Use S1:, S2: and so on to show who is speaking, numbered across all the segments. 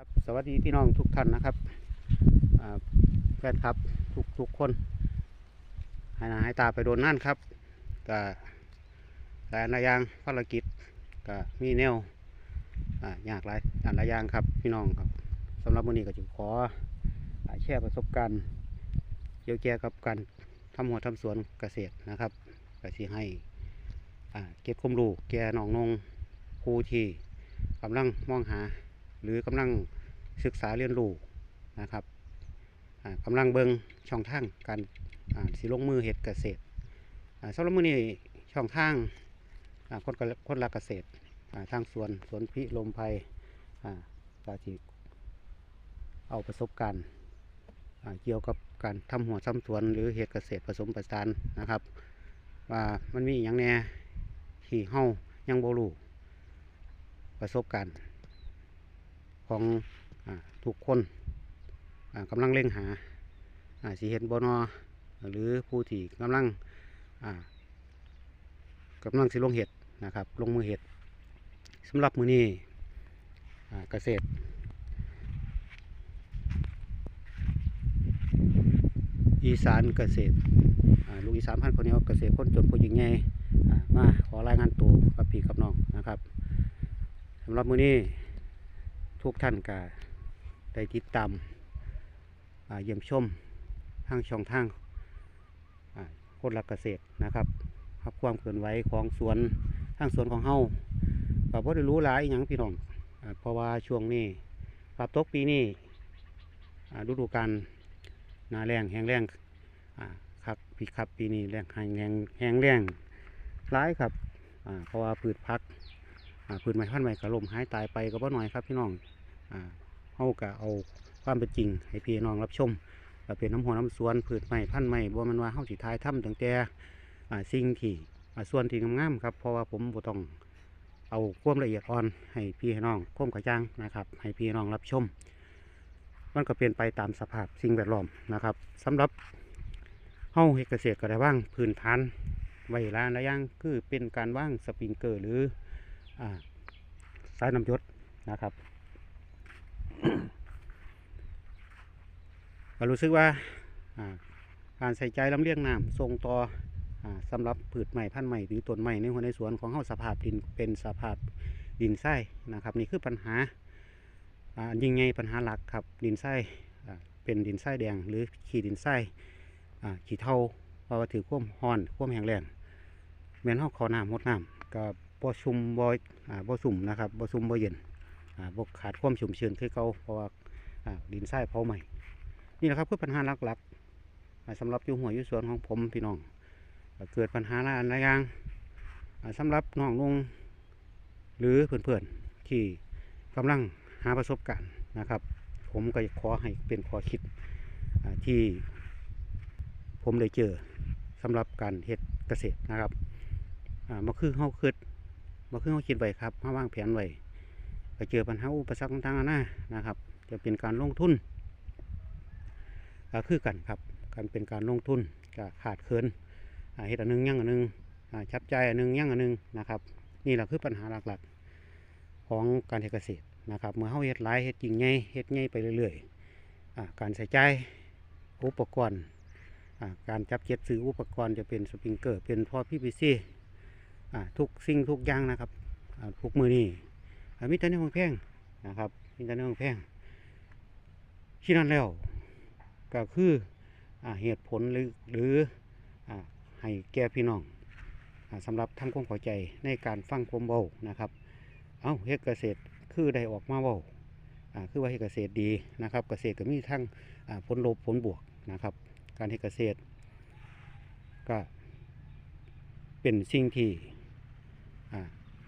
S1: ครับสวัสดีพี่น้องทุกท่านนะครับแฟนครับทุกทุกคนหายหน้าหายตาไปโดนนั่นครับก็หลายอนอย่างภารกิจก็มีแนวอยากหลายอันหลายอย่างครับพี่น้องครับสำหรับวันนี้ก็จะขอแชร์ประสบการณ์เกี่ยวแก่กับการทำหัวทำสวนเกษตรนะครับก็สิให้เก็บความรู้แก่น้องนงผู้ที่กำลังมองหา หรือกำลังศึกษาเรียนรู้นะครับอ่ากำลังเบิงช่องทางการสิลงมือเฮ็ดเกษตรสำหรับมือนี้ช่องทางคนคนรักเกษตรทางสวนสวนพิลมไพรอ่าจิเอาประสบการณ์เกี่ยวกับการทำหัวทำสวนหรือเฮ็ดเกษตรผสมผสานนะครับ ว่ามันมีอย่างแน่ที่เฮายังโบ่รู้ประสบการณ์ ของอทุกคนอ่ากำลังเร่งหาสีเห็นบนอหรือผู้ที่กำลังอ่ากำลังสิลงเห็ดนะครับลงมือเห็ดสำหรับมือนี้เกษตรอีสานเกษตรลูกอีสานพันคนเนี้เกษตรคนจนผู้หญิงใหญ่มาขอรายงานตัวกับพี่กับน้องนะครับสำหรับมือนี้ ทุกท่านก็ได้ติดตามเยี่ยมชมทางช่องทางโคตรักเกษตรนะครับครับความเคลื่อนไหวของสวนทางสวนของเฮาก็บ่ได้รู้หลายอย่างพี่น้องเพราะว่าช่วงนี้ปรับตกปีนี้ฤดูกาลนาแรงแห้งแรงครับพี่ครับปีนี้แรงแห้งแรงแห้งแรงร้ายครับเพราะว่าพืชพักพืชไม้พันธุ์ไม้กระลมหายตายไปก็บ่หน่อยครับพี่น้อง เฮาก็เอาความเป็นจริง ให้พี่น้องรับชมก็เป็นน้ำหัวน้ำสวนพืชไม้พันธุ์ไม้บ่แมันว่าเฮาสิทายถ้ำตั้งแต่สิ่งที่ส่วนที่งามๆครับเพราะว่าผมบ่ต้องเอาความละเอียดอ่อนให้พี่น้องควมกระจ่างนะครับ ให้พี่น้องรับชม มันก็เปลี่ยนไปตามสภาพสิ่งแวดล้อมนะครับสำหรับเฮาเกษตรก็ได้ว่างพื้นฐานไว้ลายระอยางคือเป็นการว่างสปริงเกอร์หรืออ่าสายน้ำยศนะครับ ก็รู้สึกว่าการใส่ใจลำเลียงน้ำส่งต่ออสำหรับพืชใหม่พันธุ์ใหม่หรือต้นใหม่ในหัวในสวนของเฮาสภาพดินเป็นสภาพดินทรายนะครับ นี่คือปัญหายิ่งใหญ่ปัญหาหลักครับดินทรายอ่าเป็นดินทรายแดงหรือขี้ดินทรายอ่าขี้เทาเพราะว่าถือควมร้อนควมแห้งแล้งแม้นเฮาขอน้ำหดน้ำก็บ่ชุ่มบ่บ่สุ่มนะครับบ่สุ่มบ่เย็น บ่ขาดความชุ่มชื้นคือเก่าเพราะว่าดินทรายเผาใหม่ นี่แหละครับคือปัญหาหลักๆอ่าสำหรับอยู่หัวอยู่สวนของผมพี่น้องเกิดปัญหาอันหลายอย่างอ่าสำหรับน้องลุงหรือเพื่อนๆที่กำลังหาประสบการณ์นะครับ ผมก็ขอให้เป็นข้อคิดที่ผมได้เจอสำหรับการเฮ็ดเกษตรนะครับมาคือเฮาคิดบ่คือเขาคิดไว้ครับเขาวางแผนไว้ ไปเจอปัญหาอุปสรรคต่างๆนานะครับ จะเป็นการลงทุนก็คือกันครับการเป็นการลงทุนก็ขาดเคินเฮ็ดอันหนึงยั่งอันหนึงอ่าชับใจอันหนึงยั่งอันหนึงนะครับ นี่แหละคือปัญหาหลักๆของการเกษตรนะครับเมื่อเขาเฮ็ดหลายเฮ็ดจริงใหญ่เฮ็ดใหญ่ไปเรื่อยๆการใส่ใจอุปกรณ์การจับเจ็ดซื้ออุปกรณ์จะเป็นสปริงเกอร์เป็นพอพีพีซีทุกสิ่งทุกอย่างนะครับทุกมือนี่ มีแต่เนื้อของแพงนะครับมีแต่เนื้อของแพงที่นั่นแล้วก็คืออเหตุผลหรือหรืออให้แก่พี่น้องอาสำหรับทำความเข้าใจในการฟังความเบานะครับ เอาเฮ็ดเกษตรคือได้ออกมาเบาอ่าคือว่าเฮ็ดเกษตรดีนะครับ เกษตรก็มีทั้งผลลบผลบวกนะครับ การเฮ็ดเกษตรก็เป็นสิ่งที่อ่า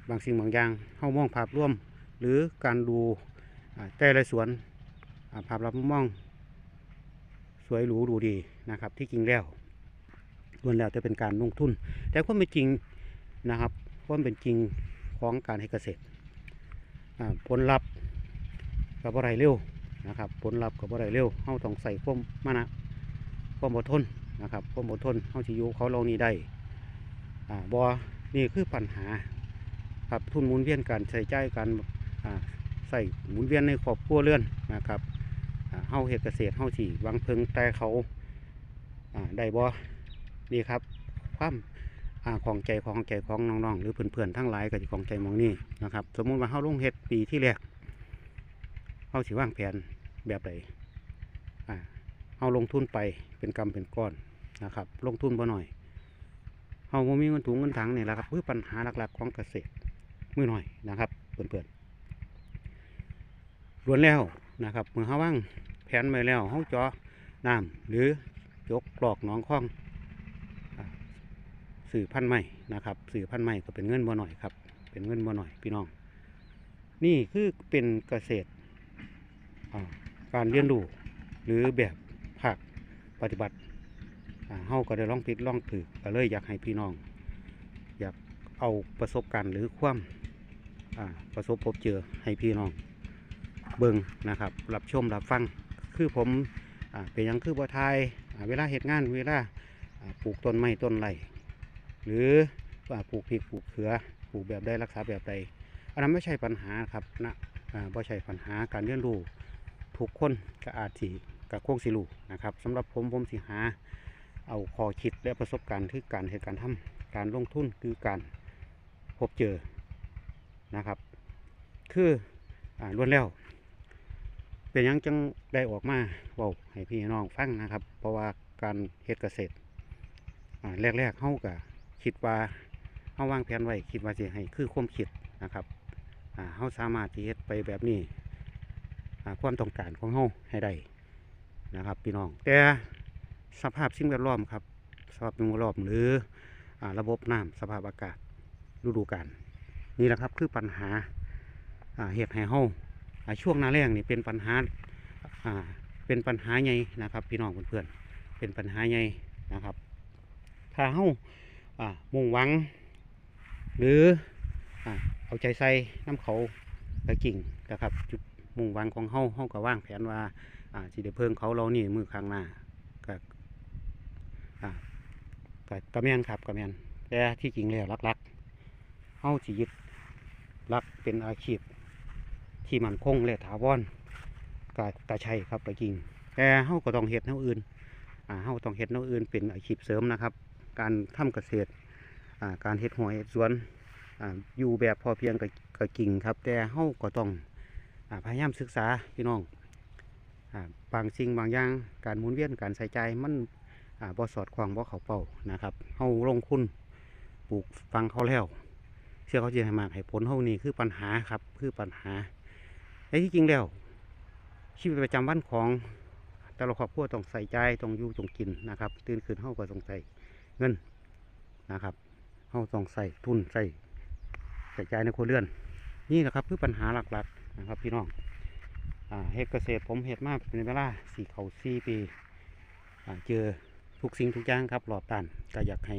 S1: บางสิ่งบางอย่างเข้ามองภาพร่วม หรือการดูแต่ละสวนภาพลับมอง สวยหรูดูดีนะครับ ที่จริงแล้วล้วนแล้วจะเป็นการลงทุน แต่ความเป็นจริงนะครับความเป็นจริงของการให้เกษตรผลลัพธ์กับอะไรเร็วนะครับผลลัพธ์กับอะไรเร็วเข้าต้องใส่ความมานะความอดทนนะครับความอดทนเข้าจะอยู่เขาเรานี้ได้อ่าบอนี่คือปัญหา ครับทุนหมุนเวียนการใช้จ่ายการใส่หมุนเวียนในครอบครัวเรือนนะครับเฮาเฮ็ดเกษตรเฮาสิหวังเพิงแต่เขาได้บ่นี่ครับ ความของใจของใจของน้องๆหรือเพื่อนๆทั้งหลายก็สิของใจมองนี้นะครับ สมมุติว่าเฮาลงเฮ็ดปีที่แรกเฮาสิวางแผนแบบใดเฮาลงทุนไปเป็นกำเป็นก้อนนะครับ ลงทุนบ่หน่อยเฮาบ่มีเงินถุงเงินถังนี่แหละครับคือปัญหาหลักๆของเกษตร มือหน่อยนะครับเพื่อนๆล้วนแล้วนะครับเมื่อเฮาว่างแผนไว้แล้วเฮาเจาะน้ำหรือยกกรอกหนองคลองสื่อพันใหม่นะครับสื่อพันใหม่ก็เป็นเงินบ่หน่อยครับ เป็นเงินบ่หน่อยพี่น้อง นี่คือเป็นเกษตรการเรียนรู้หรือแบบภาคปฏิบัติเฮาก็ได้ลองผิดลองถูกก็เลยอยากให้พี่น้อง อยากเอาประสบการณ์หรือความอ่า ประสบพบเจอให้พี่น้องเบิ่งนะครับ รับชมรับฟังคือผมอเป็นยังคือบ่ทายเวลาเหตุงานเวลาปลูกต้นไม้ต้นไรหรือว่าปลูกพริกปลูกเขือปลูกแบบใดรักษาแบบใดอันนั้นไม่ใช่ปัญหาครับนะไม่ใช่ปัญหาการเรียนรู้ทุกคนก็อาจสิกับโค้งสิรู้นะครับสำหรับผมผมสิหาเอาข้อคิดและประสบการณ์คือการเหตุการณ์ทำการลงทุนคือการพบเจอ นะครับ คืออ่าล้วนแล้ว เป็นยังจังได้ออกมาเว้าให้พี่น้องฟังนะครับ เพราะว่าการเฮ็ดเกษตรอ่าแรกๆเฮาก็คิดว่าเฮาวางแผนไว้คิดว่าสิให้คือความคิดนะครับอ่าเฮาสามารถที่เฮ็ดไปแบบนี้อ่าความต้องการของเฮาให้ได้นะครับ พี่น้อง แต่สภาพสิ่งแวดล้อมครับสภาพสิ่งแวดล้อมหรืออาระบบน้ำสภาพอากาศฤดูกาล นี่แหละครับคือปัญหาเหตุให้เฮาอ่าช่วงหน้าแล้งนี่เป็นปัญหาเป็นปัญหาใหญ่นะครับ พี่น้องเพื่อนๆเป็นปัญหาใหญ่นะครับ ถ้าเฮาอ่ามุ่งหวัง หรืออเอาใจใส่น้ำเขากระกิ่งนะครับ จุดมุ่งหวังของเฮาเฮาก็ว่างแผนว่าสิได้เพิ่งเขาเรานี่มือข้างหน้าก็อ่าก็กระแมนครับกระแมนแต่ที่จริงแล้วลักๆเฮาสิยึด หลักเป็นอาชีพที่มันคงและถาวรก็กระชัยครับกระกิ่งแต่เฮาก็ต้องเฮ็ดแนวอื่นอ่าเฮาต้องเฮ็ดแนวอื่นเป็นอาชีพเสริมนะครับ การทำเกษตรอ่าการเฮ็ดหอยเฮ็ดสวนอ่าอยู่แบบพอเพียงกับกับกิ่งครับ แต่เฮาก็ต้องอาพยายามศึกษาพี่น้องอาบางสิ่งบางอย่างการหมุนเวียนการใส่ใจมันอ่าบ่สอดคล้องบ่เข้าเป้านะครับเฮาลงทุนปลูกฟังเขาแล้ว เชื่อเขาจะให้มากให้ผลเฮานี่คือปัญหาครับ คือปัญหาแต่ที่จริงแล้วชีวิตประจำวันของแต่ละครอบครัวต้องใส่ใจต้องอยู่ต้องกินนะครับ ตื่นขึ้นเฮาก็ต้องใส่เงินนะครับเราต้องใส่ทุนใส่ใส่ใจในครัวเรือน นี่แหละครับคือปัญหาหลักๆนะครับ พี่น้องอเฮ็ดเกษตรผมเฮ็ดมากเป็นเวลาสี่เขาสี่ปีเจอทุกสิ่งทุกอย่างครับรอบด้านก็อยากให้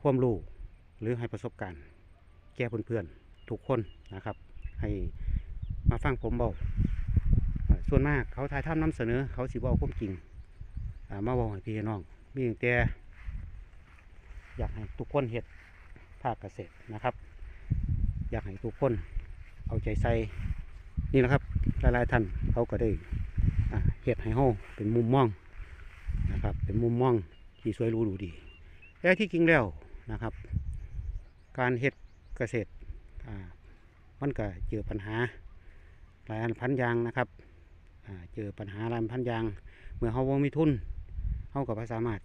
S1: ความรู้หรือให้ประสบการณ์ แก่เพื่อนๆทุกคนนะครับ ให้มาฟังผมเบาอ่าส่วนมากเขาถ่ายทำนำเสนอ เขาสิบเบาความจริงอ่ามาบอกให้พี่น้อง มีตั้งแต่อยากให้ทุกคนเห็ดภาคเกษตรนะครับ อยากให้ทุกคนเอาใจใส่นี่นะครับหลายๆท่านเขาก็ได้เห็ดให้เฮเป็นมุมมองนะครับเป็นมุมมองที่สวยรู้ดูดีแต่ที่จริงแล้วนะครับ การเห็ด เกษตรมันก็เจอปัญหาหลายอันพันยางนะครับเจอปัญหาหลายอันพันยาง เมื่อเฮาบ่มีทุนเฮาก็บ่สามารถ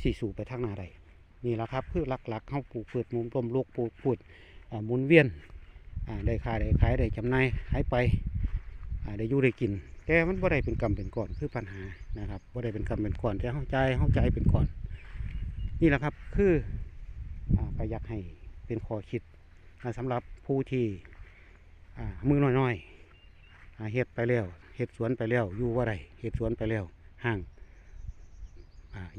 S1: สี่สู่ไปทางหน้าใดนี่แหละครับคือหลักๆเขาปลูกพืชมุมต้มลูกปลูกพืชหมุนเวียนได้ขายได้ขายได้จำหน่ายขายไปได้ยู่ได้กินแต่มันบ่ได้เป็นกรรมเป็นก่อนคือปัญหานะครับบ่ได้เป็นกรรมเป็นก่อนแต่เข้าใจเข้าใจเป็นก่อน นี่แหละครับคืออก็อยากให้ เป็นข้อคิดอ่าสำหรับผู้ที่มือน้อยๆเฮ็ดไปแล้วเฮ็ดสวนไปแล้วอยู่ว่าไรเฮ็ดสวนไปแล้วห่าง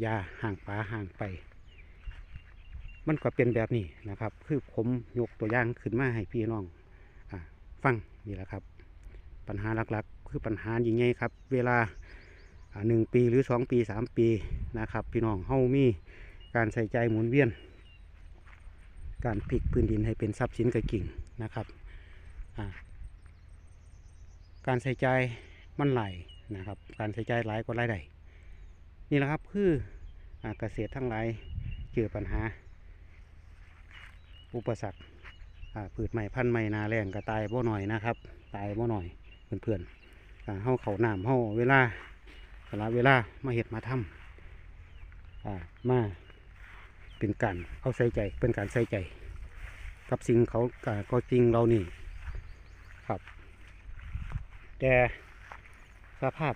S1: ยาห่างปลาห่างไป มันก็เป็นแบบนี้นะครับ คือผมยกตัวอย่างขึ้นมาให้พี่น้องอฟังนี่แหละครับ ปัญหาหลักๆ คือปัญหายิ่งใหญ่ครับ เวลาอ่าหนึ่งปีหรือสองปีสามปีนะครับ พี่น้องเฮามีการใส่ใจหมุนเวียน การพลิกพื้นดินให้เป็นทรัพย์สินกระกิ่งนะครับการใส่ใจมันไหลายนะครับ การใส่ใจหลายกว่ารายได้นี่แหละครับคืออเกษตรทั้งหลายเจอปัญหา อุปสรรคอ่าพืชใหม่พันธุ์ใหม่นาแรงก็ตายบ่หน่อยนะครับ ตายบ่หน่อยเพื่อนๆอ่าเฮาเขาน้ำเฮาเวลาสละเวลามาเห็ดมาทำมา เป็นการเอาใส่ใจ เป็นการใส่ใจ กับสิ่งเขาก็จริงเรานี่ครับ แต่สภาพ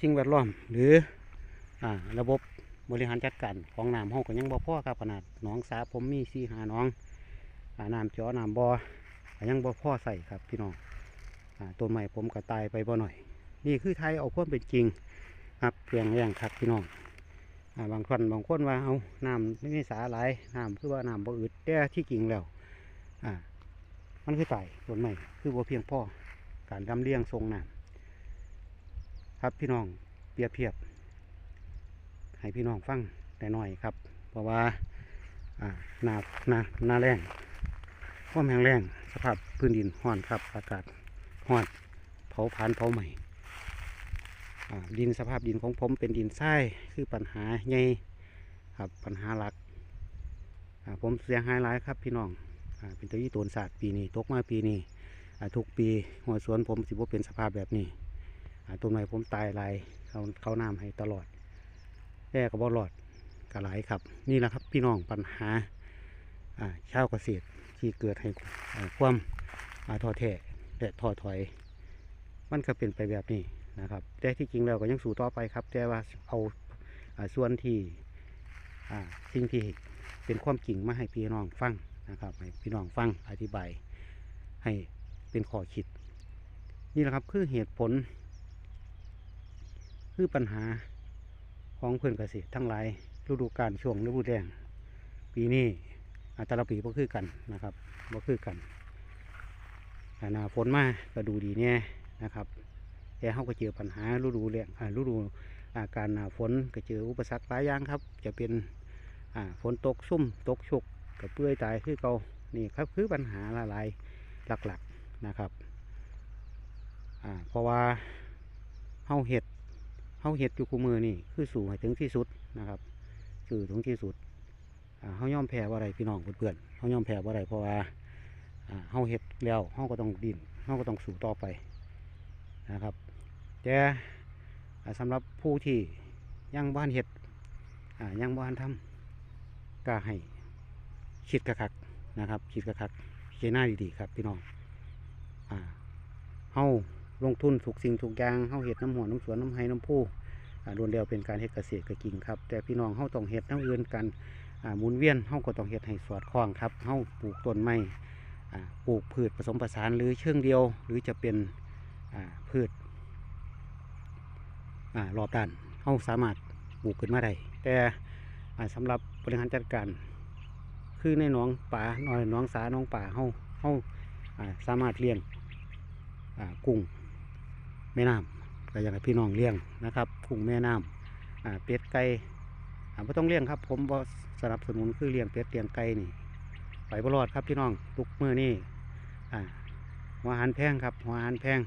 S1: สิ่งแวดล้อมหรืออ่าระบบบริหารจัดการของน้ำห้องก็ยังบ่พอครับขนาดหนองสาผมมีสี่หาน้องอน้ำจอน้ำบอ่ก็ยังบ่พอใส่ครับพี่น้องอาต้นไม้ผมก็ตายไปบ่หน่อย นี่คือไทยเอาความเป็นจริง ครับเพียงอย่างครับพี่น้อง บางคนบางคนว่าเอาน้ำไม่มีสาหลายน้ำคือว่าน้ำบ่อึดแต่ที่จริงแล้วอ่ามันคือตายต้นไม้คือบ่เพียงพอการดำเลี้ยงทรงน้ำครับพี่น้องเปรียบเทียบ ให้พี่น้องฟังแต่หน่อยครับ เพราะว่าอ่าหนาหนาหนาแรงความแห้งแรงสภาพพื้นดินห้อนครับ อากาศห้อนเผาผลาญเผาใหม่ ดินสภาพดินของผมเป็นดินทรายคือปัญหาใหญ่ครับปัญหาหลัก ผมเสียหายหลายครับพี่น้องอเป็นตัวยี่ตนศาสตร์ปีนี้ตกมาปีนี้ทุกปีหัวสวนผมสิบ่เป็นสภาพแบบนี้ต้นไม้ผมตายลายเขาเขาน้ำให้ตลอดแย่กับบอลอดกระไหลายครับ นี่แหละครับพี่น้องปัญหาอ่าชาวเกษตรที่เกิดให้ความอ่าท้อแท้และท้อถอย มันก็เป็นไปแบบนี้ นะครับแต่ที่จริงแล้วก็ยังสู่ต่อไปครับ แต่ว่าเอาส่วนที่สิ่งที่เป็นความจริงมาให้พี่น้องฟังนะครับให้พี่น้องฟังอธิบายให้เป็นข้อคิด นี่แหละครับคือเหตุผล คือปัญหาของเพื่อนเกษตรทั้งหลายฤดูกาลช่วงฤดูแล้งปีนี้อาแต่ละปีบ่คือกันนะครับบ่คือกันอ่าหนาฝนมาก็ดูดีเนี่ยนะครับ แต่เขาก็เจอปัญหาฤดูแล้งอ่าฤดูอาการฝนก็เจออุปสรรคหลายอย่างครับ จะเป็นฝนตกซุ่มตกชุกกับเปื่อยตายคือเก่านี่ครับคือปัญหาหลายหลักๆนะครับเพราะว่าเฮาเห็ดเฮาเห็ดอยู่คู่มือนี่คือสู่ให้ถึงที่สุดนะครับสู่ถึงที่สุดเฮาย่อมแพ้ว่าไรพี่น้องเพื่อนๆเฮาย่อมแพ้ว่าไรเพราะว่าอ่าเฮาเห็ดแล้วเฮาก็ต้องดินเฮาก็ต้องสู่ต่อไปนะครับ แต่อ่าสำหรับผู้ที่ยังบ้านเห็ดยังบ้านทำก็ให้คิดกระคักนะครับคิดกระคักเจหน้าดีๆครับพี่น้องอเฮาลงทุนทุกสิ่งทุกอย่างเฮาเห็ดน้ำหัวน้ำสวนน้ำไห้น้ำผู้รวนเดียวเป็นการเฮ็ดเกษตรก็จริงครับ แต่พี่น้องเฮาต้องเฮ็ดน้ำอื่นกันหมุนเวียนเฮาก็ต้องเฮ็ดให้สอดคล้องครับเฮาปลูกต้นไม้ปลูกพืชผสมผสานหรือเชิงเดียว หรือจะเป็นพืช รอบด้านเฮาสามารถปลูกขึ้นมาได้แต่อ่าสำหรับบริหารจัดการ คือในหนองป่าหน่อยหนองสาหนองป่าเฮาเฮาอ่าสามารถเลี้ยงกุ้งแม่น้ำก็อย่ากให้พี่น้องเลี้ยงนะครับกุ้งแม่น้ำเป็ดไก่อ่าไม่ต้องเลี้ยงครับ ผมบสนับสนุนคือเลี้ยงเป็ดเลี้ยงไก่นี่ไปบรอดครับพี่น้องทุกมือนี่อาหัวอาหารแพงครับหัวอาหารแพง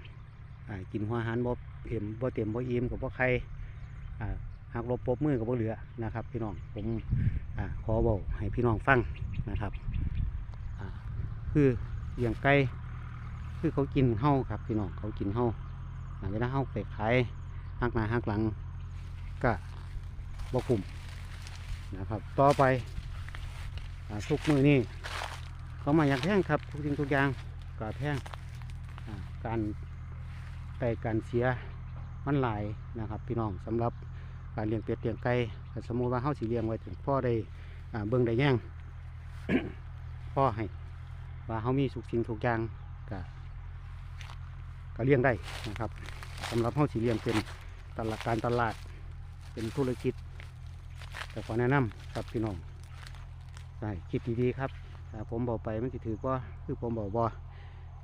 S1: กินหัวหารบ่เอ็มบ่เต็มบ่อิ่มกับบ่ไข่อ่าหักลบปบมือกับบ่เหลือนะครับ พี่น้องผมอขอบอกให้พี่น้องฟังนะครับคือเลี้ยงไก่คือเขากินเฮาครับพี่น้องเขากินเฮาอ่าเวลาเฮาไปขายหักหน้าหักหลังก็บ่คุมนะครับ ต่อไปอทุกมือนี่เขามาอย่างแพงครับทุกสิ่งทุกอย่างก็แพงอ่าการ ไก่การเสียมันหลายนะครับ พี่น้องสำหรับการเลี้ยงเป็ดเลี้ยงไก่สมมติว่าเฮาสิเลี้ยงไว้ถึงพ่อได้เบิ่งได้แย่งพ่อให้ว่าเฮามีสุกสิ่งทุกอย่างก็ก็เลี้ยงได้นะครับสำหรับเฮาสิเลี้ยงเป็นตลาดการตลาดเป็นธุรกิจ แต่ขอแนะนำครับพี่น้องใช่คิดดีๆครับผมบอกไปมันสิถือว่าคือผมบอกบอ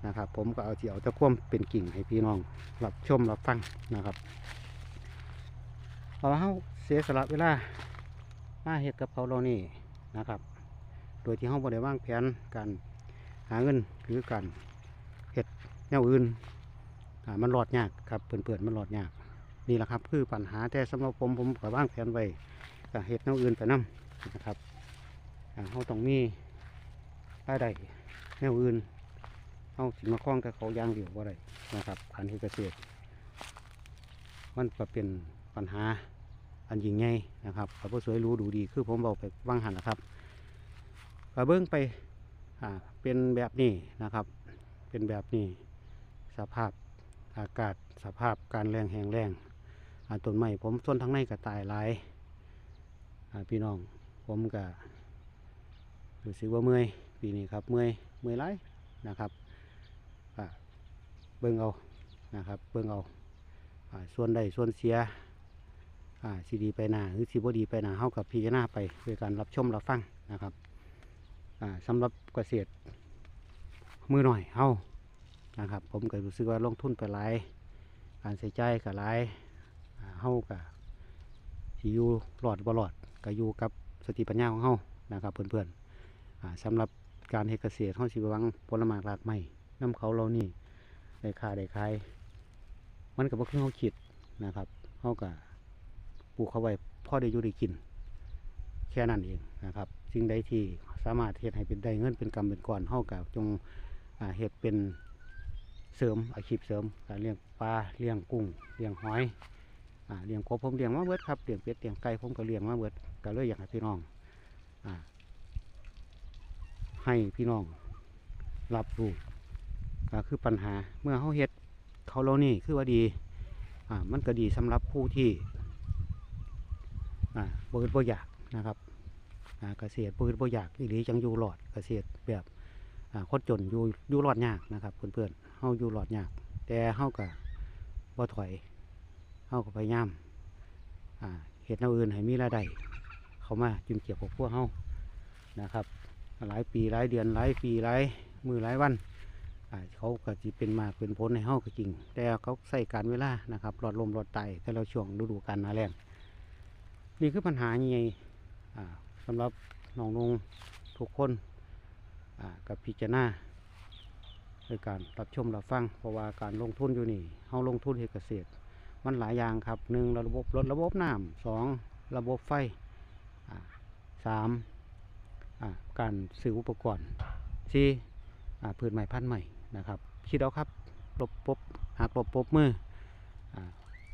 S1: นะครับ ผมก็เอาที่เอาแตะคว่มเป็นกิ่งให้พี่น้องรับชมรับฟังนะครับเพราะว่าเฮาเสียสละเวลามาเฮ็ดกับเขาเรานี่นะครับ โดยที่เฮาบ่ได้วางแผนการหาเงินหรือการเฮ็ดแนวอื่นมันรอดยากครับเพื่อนๆมันรอดยากนี่แหละครับคือปัญหาแต่สำหรับผมผมก็วางแผนไว้ก็เฮ็ดแนวอื่นไปนํนะครับเราต้องมีรายได้แนวอื่นาสิมาคล้องกับเขาย่างเดียวบ่ได้นะครับการเฮ็ดเกษตร มันก็เป็นปัญหาอันยิ่งใหญ่นะครับก็บ่สวยรู้ดูดีคือผมบอกไปว่างหันนะครับก็เบิ่งไปอ่าเป็นแบบนี้นะครับ เป็นแบบนี้สภาพอากาศสภาพการแรงแห้งแรงอ่าต้นไม้ผมต้นทั้งในก็ตายหลายอ่าพี่น้องผมก็รู้สึกว่าเมื่อยปีนี้ครับเมื่อยเมื่อยหลายนะครับ เบิ่งเอานะครับเบิ่งเอาอ่าส่วนใดส่วนเสียอ่าสีดีไปหนาหรือสีบดีไปหนาเฮากับพิจารณาไปด้วยการรับชมรับฟังนะครับอ่าสำหรับเกษตรมือหน่อยเฮานะครับ ผมก็รู้สึกว่าลงทุนไปหลายการใส่ใจกับหลายอ่าเฮากับอยู่หลอดบ่หลอดก็อยู่กับสติปัญญาของเฮานะครับเพื่อนๆอ่าสำหรับการเฮ็ดเกษตรเฮาสิหวังผลไม้หลากไม้น้ำเขาเรานี่ ได้ค่าได้ขายมันก็บ่คือเขาคิดนะครับเขาก็ปลูกเขาไว้พ่อได้อยู่ได้กิน แค่นั้นเองนะครับสิ่งใดที่สามารถเฮ็ดให้เป็นได้เงินเป็นกำเป็นก่อนเขาก็จงเฮ็ดเป็นเสริมอาชีพเสริมการเลี้ยงปลาเลี้ยงกุ้งเลี้ยงหอยอเลี้ยงกบผมเลี้ยงมาเบิดครับเลี้ยงเป็ดเลี้ยงไก่ผมก็เลี้ยงมาเบิดก็เลยอยากให้พี่น้องอให้พี่น้องรับรู้ ก็คือปัญหาเมื่อเขาเฮ็ดเขาเรานี่คือว่าดีอ่ามันก็ดีสำหรับผู้ที่อ่าบ่อึดบ่อยากนะครับอ่าเกษตรบ่อึดบ่อยากอีหลีจังอยู่รอดเกษตรแบบอ่าคนจนอยู่อยู่รอดยากนะครับเพื่อนๆเฮาอยู่รอดยาก แต่เฮาก็บ่ถอยเฮาก็พยายามอ่าเฮ็ดแนวอื่นให้มีรายได้เข้ามาจุนเกี่ยวกับพวกเฮานะครับ หลายปีหลายเดือนหลายปีหลายมือหลายวัน เขาก็จะเป็นมากเป็นผลในเฮาก็จริง แต่เขาใส่การเวลานะครับรอดลมรอดไตแต่เราช่วงฤดูกาลนาแรงนี่คือปัญหาใหญ่สำหรับน้องนงทุกคนกับพิจารณาในการรับชมรับฟังเพราะว่าการลงทุนอยู่นี่เฮาลงทุนเฮ็ดเกษตร มันหลายอย่างครับหนึ่งระบบรถระบบน้ำสองระบบไฟสามการซื้ออุปกรณ์สี่พืชใหม่พันธุ์ใหม่ นะครับคิดเอาครับลบปบหากลบปบมืออา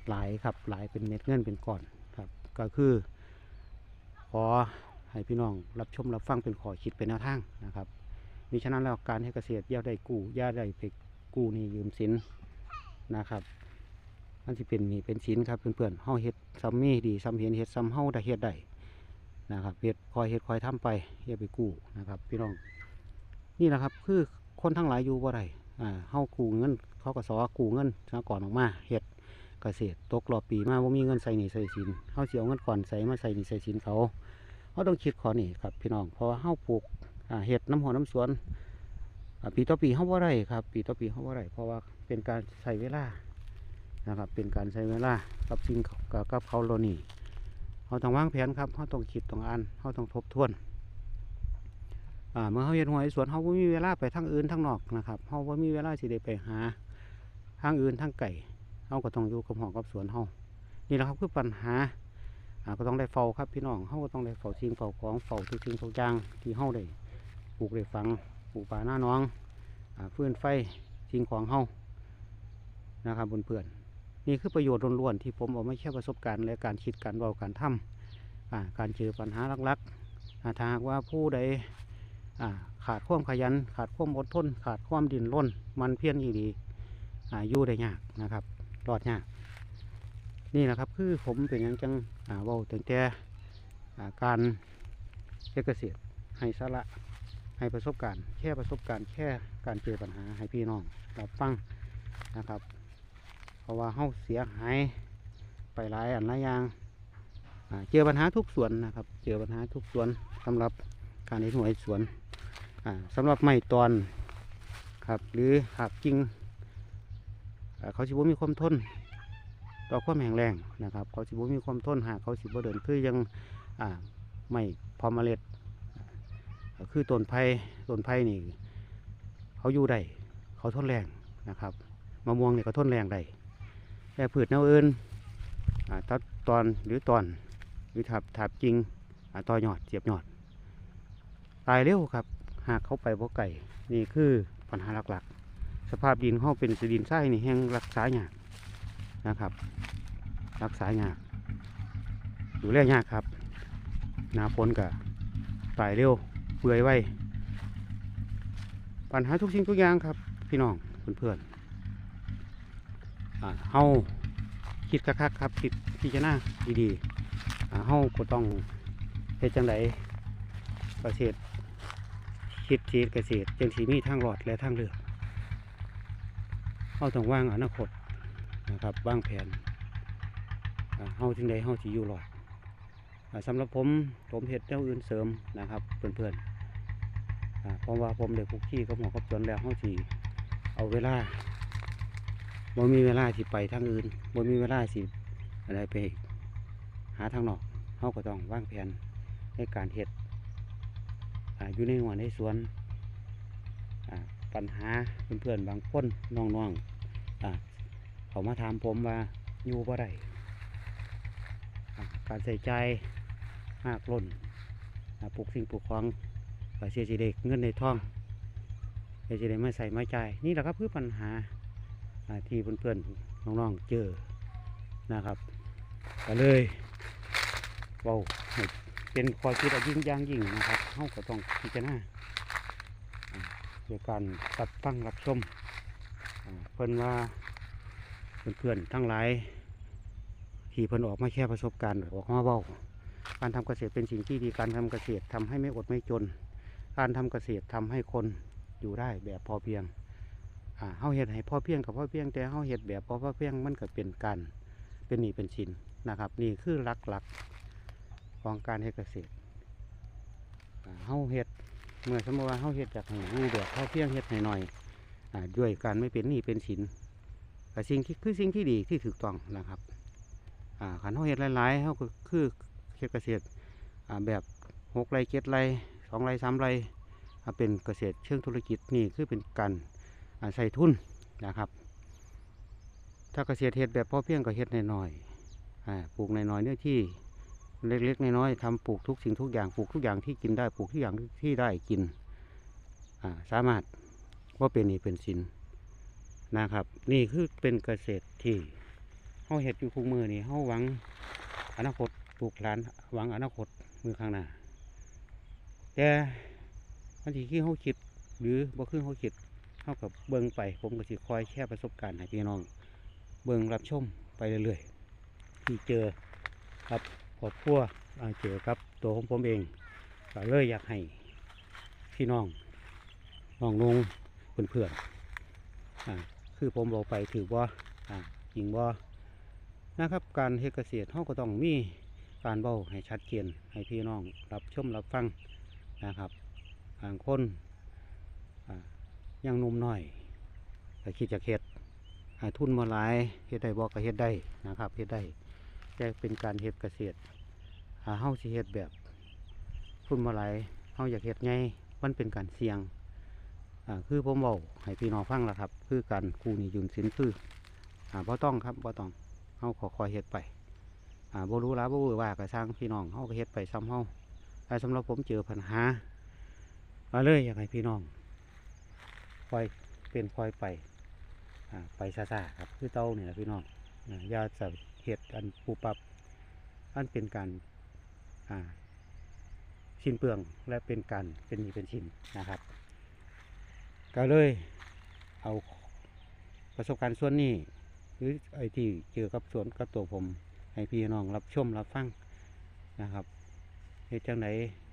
S1: หลายครับหลายเป็นเม็ดเงินเป็นก่อนครับก็คือขอให้พี่น้องรับชมรับฟังเป็นขอคิดเป็นแนวทางนะครับมิฉะนั้นแล้วการให้เกษตรย่าได้กู้ย่าได้ไปกู้นี่ยืมสินนะครับมันจะเป็นหนี่เป็นสินครับเพื่อนๆเฮาเฮ็ดซ้ำมีดีซ้ำเห็นเฮ็ดซ้ำเฮาได้เฮ็ดได้นะครับเฮ็ดคอยเฮ็ดคอยทำไปอย่าไปกู้นะครับ พี่น้องนี่แหละครับคือ คนทั้งหลายอยู่บ่ได้อ่าเฮากู้เงินเขาก็สอกู้เงินสหก่อนออกมาเฮ็ดเกษตรตกรอบปีมาบ่มีเงินใส่หนี้ใส่สินเฮาเสิเอาเงินก่อนใส่มาใส่หนี้ใส่สินเขาเฮาต้องคิดขอนี่ครับพี่น้องเพราะว่าเฮาปลูกอ่าเฮ็ดน้ำหัวน้ำสวนปีต่อปีเฮาบ่ได้ครับ ปีต่อปีเฮาบ่ได้เพราะว่าเป็นการใช้เวลานะครับ เป็นการใช้เวลากับสิ่งกับเขาเหล่านี้เฮาต้องวางแผนครับเฮาต้องคิดต้องอ่านเฮาต้องทบทวน เมื่อเขาเฮ็ดหัวเฮ็ดสวนเขาบ่มีเวลาไปทางอื่นทางนอกนะครับเขาบ่มีเวลาสิได้ไปหาทางอื่นทางไก่เขาก็ต้องอยู่กับหอกับสวนเขานี่แหละครับคือปัญหาอ่าก็ต้องได้เฝ้าครับพี่น้องเขาก็ต้องได้เฝ้าสิ่งเฝ้าของเฝ้าทุกสิ่งทุกอย่างที่เขาได้ปลูกได้ฝังปลูกป่าหน้าน้องอ่าฟืนไฟสิ่งของเขานะครับเพื่อนๆนี่คือประโยชน์ล้วนๆที่ผมเอาไม่แค่ประสบการณ์และการคิดการเว้าการทำอ่าการเจอปัญหาลักๆอ่าถ้าหากว่าผู้ใด ขาดความขยัน ขาดความอดทน ขาดความดิ้นรนมันเพี้ยรอีดีอายู่ได้ยากนะครับรอดยากนี่แหละครับคือผมเป็นยังจังอ่าว้าตั้งแต่การเฮ็ดเกษตรให้สาระให้ประสบการณ์แค่ประสบการณ์แค่การเจอปัญหาให้พี่น้องรับฟังนะครับ เพราะว่าเฮาเสียหายไปหลายอันหลายอย่างเจอปัญหาทุกส่วนนะครับ เจอปัญหาทุกส่วนสำหรับการเห็นหัวเห็ดสวน สำหรับไม้ตอนครับหรือหากจริงอ่าเขาสิบ่มีความทนต่อความแข็งแรงนะครับ เขาสิบ่มีความทนหากเขาสิบ่เดินคือยังไม่พอมเมล็ด คือต้นไผ่ต้นไผ่นี่เขาอยู่ได้เขาทนแรงนะครับมะม่วงเนี่ยเขาทนแรงได้แต่พืชแนวอื่นอตัดตอนหรือตอนหรือถับถับจริงต่อยอดเสียบยอด ตายเร็วครับ หากเขาไปบ่ไก่นี่คือปัญหาหลักๆ สภาพดินเขาเป็นสดินทรายนี่แห้งรักษายากนะครับ รักษายากดูแลยากครับหนาฝนกับตายเร็วเปื่อยไวปัญหาทุกสิ่งทุกอย่างครับ พี่น้องเพื่อนๆเฮาคิดคักๆครับคิดพิจารณาดีๆเฮาก็ต้องเฮ็ดจังไดเกษตร คิดชีวิตเกษตรจังสีมีทางหลอดและทางเลือกเฮาต้องว่างอนาคตนะครับว่างแผนอ่าเฮาถึงใดเฮาสิอยู่หรอดอ่าสำหรับผมผมเฮ็ดแนวอื่นเสริมนะครับเพื่อนๆเพราะว่าผมได้คุกคีกับหมอกับสวนแล้วเฮาสิเอาเวลาบ่มีเวลาสิไปทางอื่นบ่มีเวลาสิอะไรไปหาทางนอกเฮาก็ต้องว่างแผนในการเฮ็ด อยู่ในหัวในสวนปัญหาเพื่อนๆบางคนน้องๆเขามาถามผมว่าอยู่บ่ได้อ่าการใส่ใจมากล้นปลูกสิ่งปลูกของเสียสิเด็กเงินในท้องเสียสิเด็กไม่ใส่ไม่ใจนี่แหละครับคือปัญหาที่เพื่อนๆน้องๆเจอนะครับก็เลยเว้า เป็นความคิดอันยิ่งย่างยิ่งนะครับเขาก็ต้องพิจารณาอ่าโดยการรับฟังรับชมเพื่อนว่าเพื่อนๆทั้งหลายที่เพิ่อนออกมาแค่ประสบการณ์ออกมาเว้าการทำเกษตรเป็นสิ่งที่ดีการทำเกษตรทำให้ไม่อดไม่จน การทำเกษตรทำให้คนอยู่ได้แบบพอเพียงอ่าเฮาเฮ็ดให้พอเพียงกับพอเพียงแต่เฮาเฮ็ดแบบพอพอเพียงมันก็เป็นการเป็นหนี้เป็นสินนะครับ นี่คือหลักหลักๆ ของการเฮ็ดเกษตรเฮาเฮ็ดเมื่อสมมติว่าเฮาเฮ็ดจากให้อยู่แบบพอเพียงเฮ็ดให้หน่อยอ่าด้วยการไม่เป็นหนี้เป็นสินก็สิ่งที่คือสิ่งที่ดีที่ถูกต้องนะครับขันเฮาเฮ็ดหลายๆเฮาก็คือเฮ็ดเกษตรแบบหกไร่เจ็ดไร่สองไร่สามไร่เป็นเกษตรเชิงธุรกิจนี่คือเป็นการใส่ทุนนะครับถ้าเกษตรเฮ็ดแบบพอเพียงก็เฮ็ดหน้อยๆปลูกหน้อยๆเนื้อที่ เล็ก ๆ น้อยๆทำปลูกทุกสิ่งทุกอย่างปลูกทุกอย่างที่กินได้ปลูกทุกอย่างที่ได้กินอ่าสามารถว่าเป็นนี่เป็นสินนะครับ นี่คือเป็นเกษตรที่เฮาเฮ็ดอยู่ทุกมือนี่เฮาหวังอนาคตปลูกหลานหวังอนาคตมือข้างหน้าแต่บางทีที่เฮาคิดหรือบ่คือเฮาคิดเฮากับเบิ่งไป ผมก็สิคอยแชร์ประสบการณ์ให้พี่น้อง เบิ่งรับชมไปเรื่อยๆที่เจอกับ ครอบครัวอ่าเจอกับตัวของผมเองก็เลยอยากให้พี่น้องน้องนงเพื่อนๆอ่าคือผมบอกไปถือว่าจริงว่านะครับ การเฮ็ดเกษตรเขาก็ต้องมีการเบ้าให้ชัดเจนให้พี่น้องรับชมรับฟังนะครับบางคนยังนุ่มหน้อยแต่คิดจะเฮ็ดหาทุนมาหลายเฮ็ดได้บ่ก็เฮ็ดได้นะครับเฮ็ดได้ แต่เป็นการเฮ็ดเกษตรหาเฮาสิเฮ็ดแบบทุนมาหลายเฮาอยากเฮ็ดไงมันเป็นการเสี่ยงคือผมบอกให้พี่น้องฟังแล้วครับ คือการกู้หนี้ยืมสินคืออ่าบ่ต้องครับบ่ต้องเฮาขอคอยเฮ็ดไปอ่าบ่รู้ละบ่รู้ว่าก็สร้างพี่น้องเฮาก็เฮ็ดไปซ้ำเฮาแต่สำหรับผมเจอปัญหาเอาเลยอยากให้พี่น้องคอยเป็นคอยไปอ่าไปซาๆครับ คือเต้านี่แหละพี่น้องอ่าอย่าจะ เฮ็ดอันปูปับ อันเป็นการอ่าสิ้นเปลืองและเป็นการเป็นหนี้เป็นสินนะครับ ก็เลยเอาประสบการณ์ส่วนนี้ หรือไอ้ที่เจอกับสวนกับตัวผม ให้พี่น้องรับชมรับฟังนะครับเฮ็ดจังได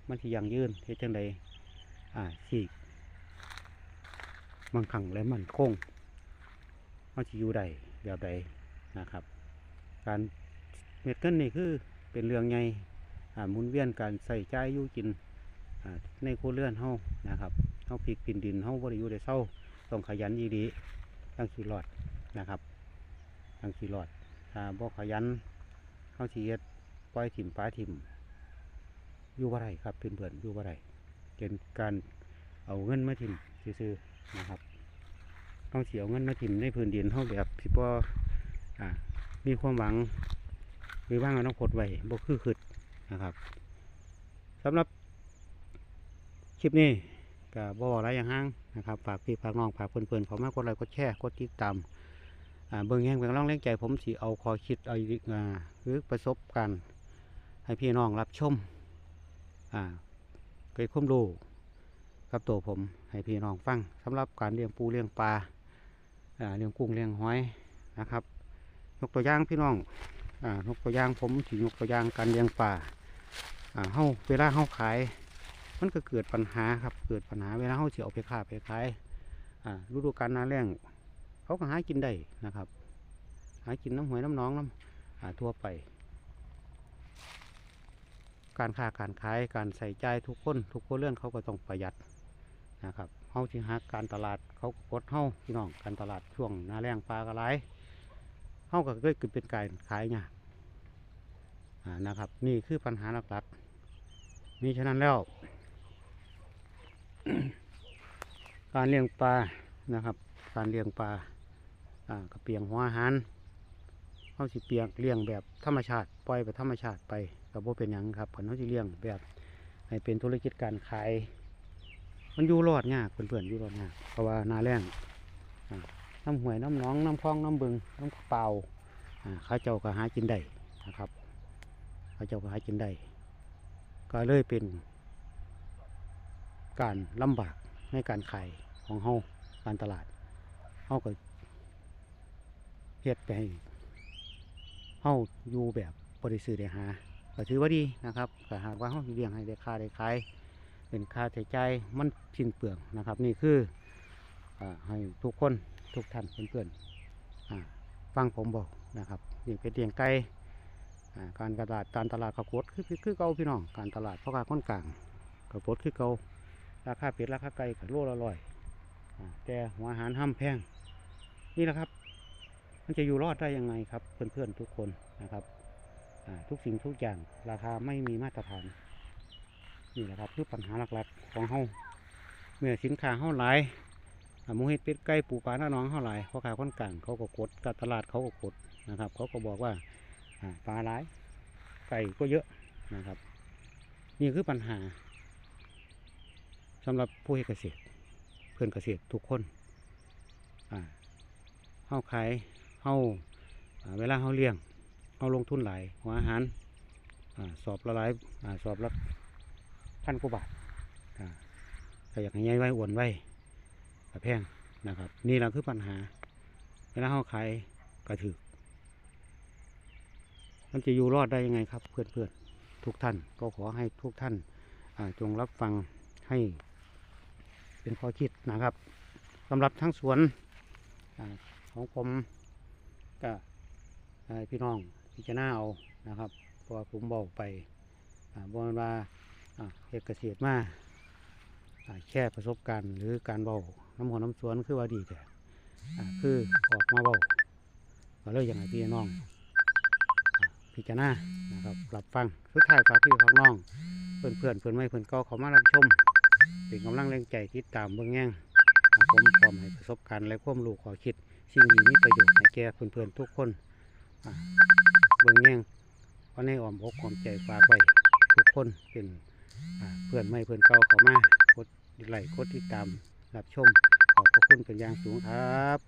S1: มันที่ยังยืนเฮ็ดจังไดอ่าสีมั่งคั่งและมันคงมันสิอยู่ใดแบบใดนะครับ การเม็ดเงินนี่คือเป็นเรื่องใหญ่หมุนเวียนการใส่ใจยอยู่กินในครัวเรือนเฮานะครับเฮาพลิกปินดินเฮาบ่ได้อยู่ได้เศร้าต้องขยันยีดีตั้งสีรอดนะครับทางสีหลอดถ้าบ่ขยันเข้าสีเฮ็ดปล่อยถิ่มป้าถิ่มอยู่บ่ไรครับเพื่อนอยู่บ่ไรเป็นการเอาเงินมาถิ่มซื่อนะครับต้องเสียเงินมาถิ่มในพื้นดินเท่าแบบสิบ่อ่า มีความหวัง มีว่างอนาคตไว้บ่คือขึ้นนะครับสำหรับคลิปนี้ก็บ่อไรอย่างห้างนะครับฝากพี่ฝากน้องฝากเพื่อนๆขามากดไลค์กดแชร์กดติดตามอ่าเบิ่งแย่งเบิ่งร่องแรงใจผมสิเอาคอคิดเอาอ่าหรือประสบการณ์ให้พี่น้องรับชมอ่าเกิดความรู้กับตัวผมให้พี่น้องฟังสำหรับการเลี้ยงปูเลี้ยงปลาอ่าเลี้ยงกุ้งเลี้ยงหอยนะครับ กตัวอย่างพี่น้องอ่ายกตัวอย่างผมสิยกตัวอย่างการเลี้ยงปลาอ่าเฮาเวลาเฮาขาย มันก็เกิดปัญหาครับ เกิดปัญหาเวลาเฮาเสิเอาไปค้าไปขายอ่าฤดูกาลหนาแล้งเขาก็หากินได้นะครับ หากินน้ำหวยน้ำน้องน้ำอ่าทั่วไป การค้าการขายการใส่ใจทุกคนทุกคนเรื่องเขาก็ต้องประหยัดนะครับเฮาที่หาการตลาดเขากดเฮาพี่น้องการตลาดช่วงหนาแรงปลากระไร เฮาก็เลยเกิดเป็นการขายเนี่ยอ่านะครับ นี่คือปัญหาหลักๆมีฉะนั้นแล้ว การเลี้ยงปลานะครับ การเลี้ยงปลาอ่ากระเปียงหัวอาหารเขาสิเปียงเลี้ยงแบบธรรมชาติปล่อยไปธรรมชาติไปกับโบเป็นยังครับเขาสิเลี้ยงแบบให้เป็นธุรกิจการขาย มันอยู่รอดยากเพื่อนๆอยู่รอดยากเพราะว่านาแรงอ่า น้ำห้วยน้ำหนองน้ำคลองน้ำบึงน้ำเปล่าอ่าเขาเจ้าก็หากินได้นะครับเขาเจ้าก็หากินได้ก็เลยเป็นการลำบากในการขายของเฮาการตลาดเฮาก็เฮ็ดไปให้เฮาอยู่แบบบริสุทธิ์ได้หาก็ถือว่าดีนะครับแต่หากว่าเฮาเลี้ยงให้ได้ค่าได้ขายเป็นค่าใช้จ่ายมันสิ้นเปลืองนะครับ นี่คืออให้ทุกคน ทุกท่านเพื่อนๆฟังผมบอกนะครับเลี้ยงเป็ดเลี้ยงไก่การตลาดการตลาดข้าวโพดคือคือคือเก่าพี่น้องการตลาดพ่อค้าคนกลางข้าวโพดคือเก่าราคาเป็ดราคาไก่กับโลละร้อยแต่หัวอาหารห้ามแพงนี่แหละครับ มันจะอยู่รอดได้ยังไงครับ เพื่อนๆทุกคนนะครับทุกสิ่งทุกอย่างราคาไม่มีมาตรฐานนี่แหละครับคือปัญหาหลักๆของเฮาเมื่อสินค้าเฮาหลาย หมูเห็ดเป็ดไก่ปูปลาหน้าน้องเฮาหลายพ่อค้าคนกลางเขาก็กดตลาดเขาก็กดนะครับ เขาก็บอกว่าปลาหลายไก่ก็เยอะนะครับ นี่คือปัญหาสำหรับผู้เฮ็ดเกษตร เพื่อนเกษตรทุกคนอ่าเฮาขายเฮาอ่าเวลาเฮาเลี้ยงเฮาลงทุนหลายหัวอาหารอสอบละหลายอสอบละพันกว่าบาทอ่าถ้าอยากให้ใหญ่ไว้อ้วนไว้ ก็แพงนะครับ นี่แหละคือปัญหาเวลาเฮาขายกระถือมันจะอยู่รอดได้ยังไงครับ เพื่อนๆทุกท่านก็ขอให้ทุกท่านจงรับฟังให้เป็นข้อคิดนะครับสำหรับทั้งสวนอของผมก็ให้พี่น้องพิจารณาเอานะครับเพราะผมบอกไปอ่าบนว่าเอกเกษตรมาแค่ประสบการณ์หรือการเบา น้ำหัวน้ำสวนคือว่าดีแต่คือออกมาเบาก็เลยอย่างไรพี่น้องอ่าพิจารณานะครับรับฟังสุดท้ายฝากพี่ฝากน้อง เพื่อนเพื่อนเพื่อนไม่เพื่อนเก็ขามารับชมเป็นกำลังแรงใจติดตามเบื้องแง่งผมพร้อมให้ประสบการณ์และความรู้ขอคิด สิ่งดีมีประโยชน์ให้แก่เพื่อนๆทุกคนเบื้องแง่งเพราะในอ้อมอกอ้อมใจฝากไว้ทุกคนเป็นเพื่อนไม่เพื่อนเก่าเขามากดไลค์กดติดตาม รับชม ขอบพระคุณเป็นอย่างสูงครับ